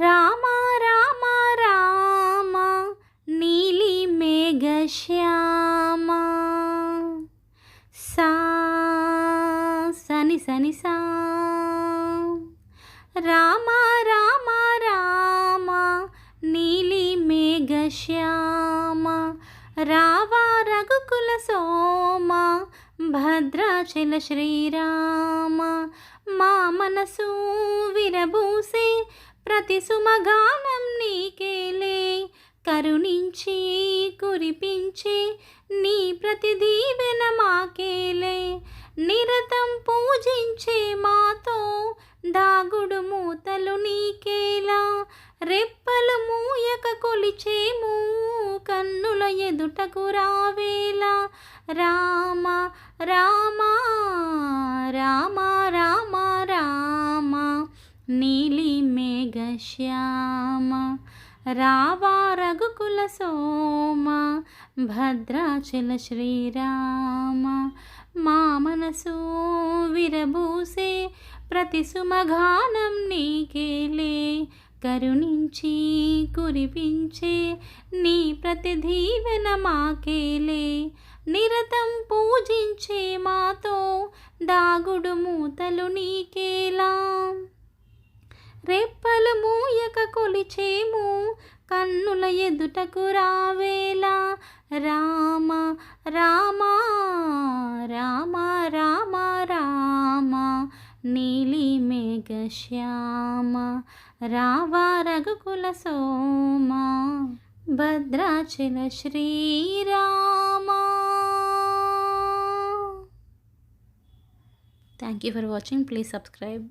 రామ రామ రామ నీలి మేఘ శ్యామ. సా సని సని సా. రామ రామ రామ నీలి మేఘ శ్యామ. రావా రఘుకుల సోమ భద్రాచల శ్రీరామ. మా మనసు విరబూసే ప్రతి సుమగానం నీకేలే. కరుణించి కురిపించి నీ ప్రతి దీవెన మాకేలే. నిరతం పూజించే మాతో దాగుడు మూతలు నీకేలా. రెప్పలు మూయక కొలిచేము కన్నుల ఎదుటకు రావేలా. రామ రామ రామ రామ రామ నీలి శ్యామ రావా రఘుకుల సోమ భద్రాచల శ్రీరామ. మా మనసు విరబూసే ప్రతి సుమఘానం నీకేలే కరుణించి కురిపించే నీ ప్రతి దీవెన మాకేలే. నిరతం పూజించే మాతో దాగుడు మూతలు నీకేలా. రేపు మూయక కన్నుల ఎదుటకు రావేలా. రామ రామ రామ రామ రామ నీలి మేఘ శ్యామ రావా రఘుకుల సోమ. Bhadrachala Srirama. Thank you for watching please subscribe